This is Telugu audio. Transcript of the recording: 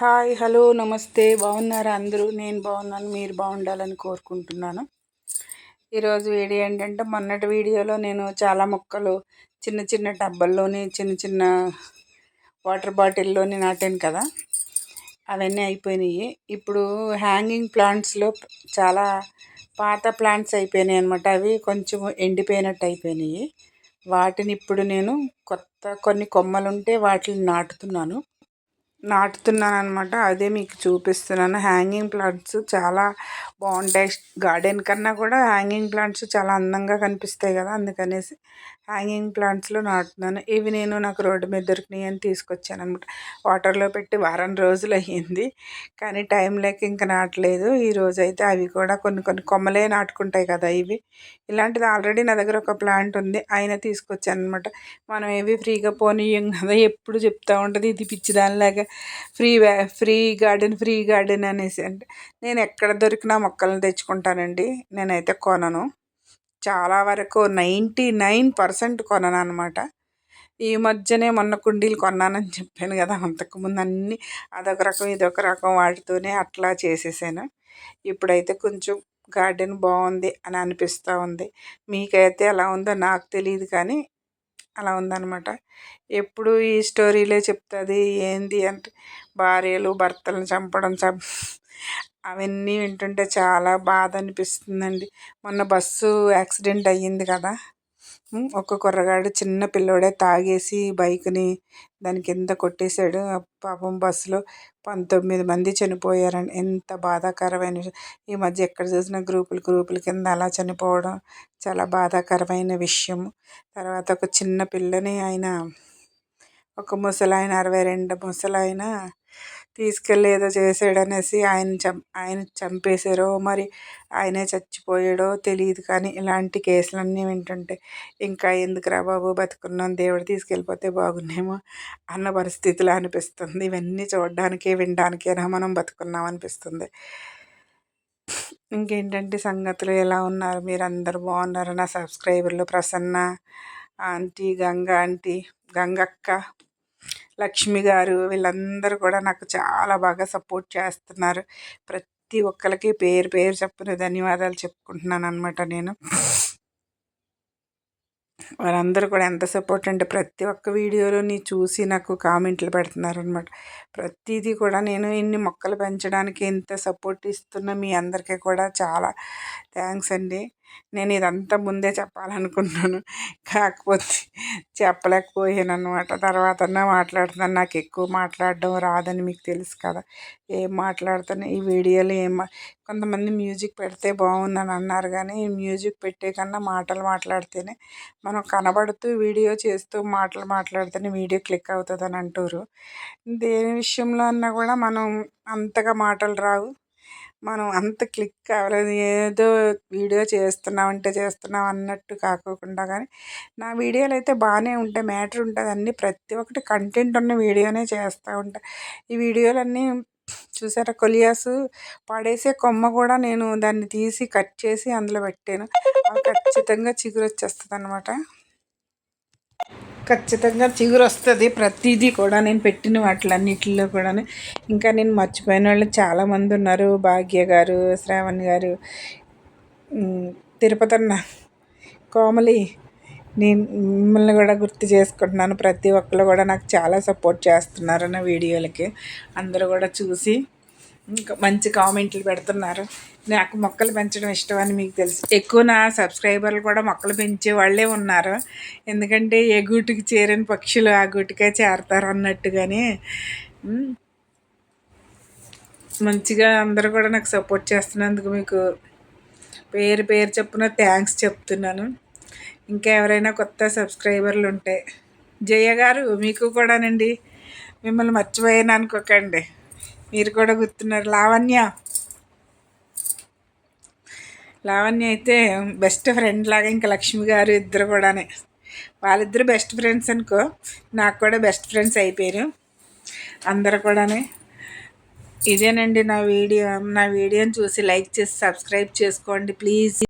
హాయ్ హలో నమస్తే. బాగున్నారా అందరూ? నేను బాగున్నాను మీరు బాగుండాలని కోరుకుంటున్నాను. ఈరోజు వీడియో ఏంటంటే మొన్నటి వీడియోలో నేను చాలా మొక్కలు చిన్న చిన్న టబ్బల్లోని చిన్న చిన్న వాటర్ బాటిల్లోని నాటాను కదా. అవన్నీ అయిపోయినాయి. ఇప్పుడు హ్యాంగింగ్ ప్లాంట్స్లో చాలా పాత ప్లాంట్స్ అయిపోయినాయి అనమాట అవి కొంచెం ఎండిపోయినట్టు అయిపోయినాయి. వాటిని ఇప్పుడు నేను కొత్త కొన్ని కొమ్మలుంటే వాటిని నాటుతున్నాను. నాటుతున్నాను అనమాట అదే మీకు చూపిస్తున్నాను. హ్యాంగింగ్ ప్లాంట్స్ చాలా బాగుంటాయి. గార్డెన్ కన్నా కూడా హ్యాంగింగ్ ప్లాంట్స్ చాలా అందంగా కనిపిస్తాయి కదా అందుకనేసి హ్యాంగింగ్ ప్లాంట్స్లో నాటుతున్నాను. ఇవి నేను నాకు రోడ్డు మీద దొరికినాయి అని తీసుకొచ్చాను అనమాట వాటర్లో పెట్టి వారం రోజులు అయ్యింది కానీ టైం లేక ఇంకా నాటలేదు. ఈ రోజు అయితే అవి కూడా కొన్ని కొన్ని కొమ్మలే నాటుకుంటాయి కదా ఇవి. ఇలాంటిది ఆల్రెడీ నా దగ్గర ఒక ప్లాంట్ ఉంది. ఆయన తీసుకొచ్చాను అనమాట మనం ఏవి ఫ్రీగా పోనీయం కదా. ఎప్పుడు చెప్తూ ఉంటుంది ఇది పిచ్చిదానిలాగా. Free free garden free garden అనేసి అంటే నేను ఎక్కడ దొరికినా మొక్కలను తెచ్చుకుంటానండి. నేనైతే కొనను. చాలా వరకు నైంటీ నైన్ పర్సెంట్ కొనను అనమాట ఈ మధ్యనే మొన్న కుండీలు కొన్నానని చెప్పాను కదా అంతకుముందు అన్నీ అదొక రకం ఇదొక రకం వాటితోనే అట్లా చేసేసాను. ఇప్పుడైతే కొంచెం గార్డెన్ బాగుంది అని అనిపిస్తూ ఉంది. మీకైతే ఎలా ఉందో నాకు తెలియదు కానీ అలా ఉందన్నమాట. ఎప్పుడు ఈ స్టోరీలే చెప్తుంది ఏంది? అంటే భార్యలు భర్తలను చంపడం చం అవన్నీ వింటుంటే చాలా బాధ అనిపిస్తుందండి. మొన్న బస్సు యాక్సిడెంట్ అయ్యింది కదా. ఒక కుర్రగాడు చిన్న పిల్లోడే తాగేసి బైక్ని దాని కింద కొట్టేశాడు. పాపం బస్సులో పంతొమ్మిది మంది చనిపోయారండి ఎంత బాధాకరమైన ఈ మధ్య ఎక్కడ చూసినా గ్రూపులు గ్రూపుల కింద అలా చనిపోవడం చాలా బాధాకరమైన విషయం తర్వాత ఒక చిన్న పిల్లని ఆయన ఒక ముసలాయన అరవై రెండు ముసలాయన తీసుకెళ్ళి ఏదో చేసాడు అనేసి ఆయన చం ఆయన చంపేశారో మరి ఆయనే చచ్చిపోయాడో తెలియదు కానీ ఇలాంటి కేసులన్నీ వింటుంటే ఇంకా ఎందుకురా బాబు బతుకున్నాం దేవుడు తీసుకెళ్ళిపోతే బాగున్నేమో అన్న పరిస్థితిలో అనిపిస్తుంది. ఇవన్నీ చూడడానికి వినడానికేనా మనం బతుకున్నాం అనిపిస్తుంది. ఇంకేంటంటే సంగతులు? ఎలా ఉన్నారు? మీరు అందరు బాగున్నారు? నా సబ్స్క్రైబర్లు ప్రసన్న ఆంటీ గంగ ఆంటీ గంగక్క లక్ష్మి గారు వీళ్ళందరూ కూడా నాకు చాలా బాగా సపోర్ట్ చేస్తున్నారు. ప్రతి ఒక్కరికి పేరు పేరు చెప్పిన ధన్యవాదాలు చెప్పుకుంటున్నాను అనమాట నేను. వారందరూ కూడా ఎంత సపోర్ట్ అంటే ప్రతి ఒక్క వీడియోలోని చూసి నాకు కామెంట్లు పెడుతున్నారు అనమాట ప్రతిదీ కూడా నేను ఇన్ని మొక్కలు పెంచడానికి ఎంత సపోర్ట్ ఇస్తున్న మీ అందరికీ కూడా చాలా థ్యాంక్స్ అండి. నేను ఇదంతా ముందే చెప్పాలనుకున్నాను. కాకపోతే చెప్పలేకపోయాను అనమాట తర్వాత మాట్లాడుతున్నాను. నాకు ఎక్కువ మాట్లాడడం రాదని మీకు తెలుసు కదా. ఏం మాట్లాడుతాను ఈ వీడియోలు ఏం కొంతమంది మ్యూజిక్ పెడితే బాగుందని అన్నారు కానీ మ్యూజిక్ పెట్టే కన్నా మాటలు మాట్లాడితేనే మనం కనబడుతూ వీడియో చేస్తూ మాటలు మాట్లాడితేనే వీడియో క్లిక్ అవుతుంది అని అంటారు. దేని విషయంలో అన్నా కూడా మనం అంతగా మాటలు రావు. మనం అంత క్లిక్ కావాలని ఏదో వీడియో చేస్తున్నామంటే చేస్తున్నాం అన్నట్టు కాకోకుండా కానీ నా వీడియోలు అయితే బాగానే ఉంటాయి మ్యాటర్ ఉంటుంది. అన్నీ ప్రతి ఒక్కటి కంటెంట్ ఉన్న వీడియోనే చేస్తూ ఉంటాయి ఈ వీడియోలన్నీ చూసారా? కొలియాసు పడేసే కొమ్మ కూడా నేను దాన్ని తీసి కట్ చేసి అందులో పెట్టాను. ఖచ్చితంగా చిగురు వచ్చేస్తుంది అనమాట ఖచ్చితంగా చిగురు వస్తుంది ప్రతిదీ కూడా. నేను పెట్టిన వాటిలన్నిటిలో కూడా ఇంకా నేను మర్చిపోయిన వాళ్ళు చాలామంది ఉన్నారు. భాగ్య గారు శ్రావణ్ గారు తిరుపతి అన్న కోమలి. నేను మిమ్మల్ని కూడా గుర్తు చేసుకుంటున్నాను. ప్రతి ఒక్కరు కూడా నాకు చాలా సపోర్ట్ చేస్తున్నారు నా వీడియోలకి. అందరూ కూడా చూసి ఇంకా మంచి కామెంట్లు పెడుతున్నారు. నాకు మొక్కలు పెంచడం ఇష్టం అని మీకు తెలుసు. ఎక్కువ నా సబ్స్క్రైబర్లు కూడా మొక్కలు పెంచే వాళ్ళే ఉన్నారు. ఎందుకంటే ఏ గూటికి చేరని పక్షులు ఆ గూటికే చేరతారు అన్నట్టుగానే. మంచిగా అందరూ కూడా నాకు సపోర్ట్ చేస్తున్నందుకు మీకు పేరు పేరు చెప్పున థ్యాంక్స్ చెప్తున్నాను. ఇంకా ఎవరైనా కొత్త సబ్స్క్రైబర్లు ఉంటే జయ గారు మీకు కూడానండి. మిమ్మల్ని మర్చిపోయాను అనుకోకండి. మీరు కూడా గుర్తున్నారు. లావణ్య. లావణ్య అయితే బెస్ట్ ఫ్రెండ్ లాగా ఇంకా లక్ష్మి గారు ఇద్దరు కూడానే. వాళ్ళిద్దరు బెస్ట్ ఫ్రెండ్స్ అనుకో నాకు కూడా బెస్ట్ ఫ్రెండ్స్ అయిపోయారు. అందరు కూడానే. ఇదేనండి నా వీడియో. నా వీడియోని చూసి లైక్ చేసి సబ్స్క్రైబ్ చేసుకోండి. ప్లీజ్